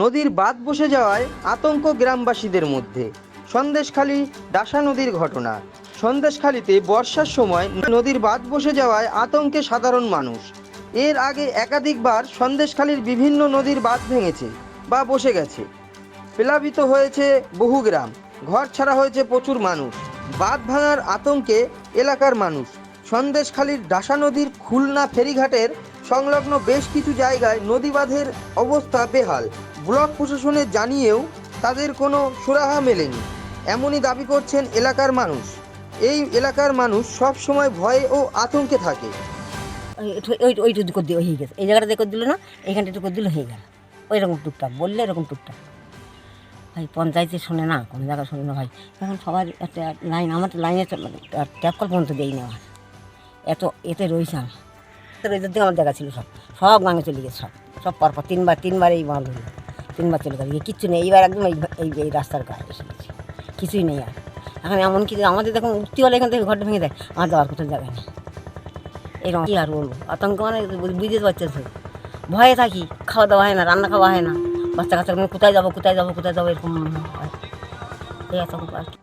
নদীর বাঁধ বসে যাওয়ায় আতঙ্ক গ্রামবাসীদের মধ্যে। সন্দেশখালী ডাসা নদীর ঘটনা। সন্দেশখালীতে বর্ষার সময় নদীর বাঁধ বসে যাওয়ায় আতঙ্কে সাধারণ মানুষ। এর আগে একাধিকবার সন্দেশখালীর বিভিন্ন নদীর বাঁধ ভেঙেছে বা বসে গেছে। প্লাবিত হয়েছে বহু গ্রাম। ঘর ছাড়া হয়েছে প্রচুর মানুষ। বাঁধ ভাঙার আতঙ্কে এলাকার মানুষ। সন্দেশখালীর ডাসা নদীর খুলনা ফেরিঘাটের সংলগ্ন বেশ কিছু জায়গায় নদী বাঁধের অবস্থা বেহাল। ব্লক প্রশাসনে জানিয়েও তাদের কোনো সুরাহা মেলেনি। এমনই দাবি করছেন এলাকার মানুষ। এই এলাকার মানুষ সব সময় ভয়ে ও আতঙ্কে থাকে। ওই- ওই ওইটুকু দিয়ে হয়ে গেছে। এই জায়গাটা করে দিল না, এইখানটা করে দিলে, হয়ে গেল। ওই রকম টুকটাক, বললে এরকম টুকটাক। ভাই, পঞ্চায়েতে শোনে না, কোনো জায়গায় শোনে না ভাই। এখন সবার একটা লাইন, আমার তো লাইনে ট্যাপ কল পর্যন্ত দেই না এত, এতে রয়েছে আমি দিকে আমার দেখা ছিল সব। সব গাঙে চলে গেছে সব। সব পরপর তিনবার তিনবার এই বাঁধ তিনবার চলে যাবে। কিচ্ছু নেই। এইবার একদম এই এই রাস্তার কাছে এসে গেছে কিছুই নেই আর। এখন এমন কিছু আমাদের দেখুন উঠতে হলে এখান থেকে ঘরটা ভেঙে দেয়। আমার যাওয়ার কোথাও যাবে না এরকম কী আর বলব? আতঙ্ক মানে বুঝতে পারছে ভয়ে থাকি। খাওয়া দাওয়া হয় না, রান্না খাওয়া হয় না। বাচ্চা কাচ্চা কোথায় যাব কোথায় যাব কোথায় যাব, এরকম। এই আতঙ্ক আর কি।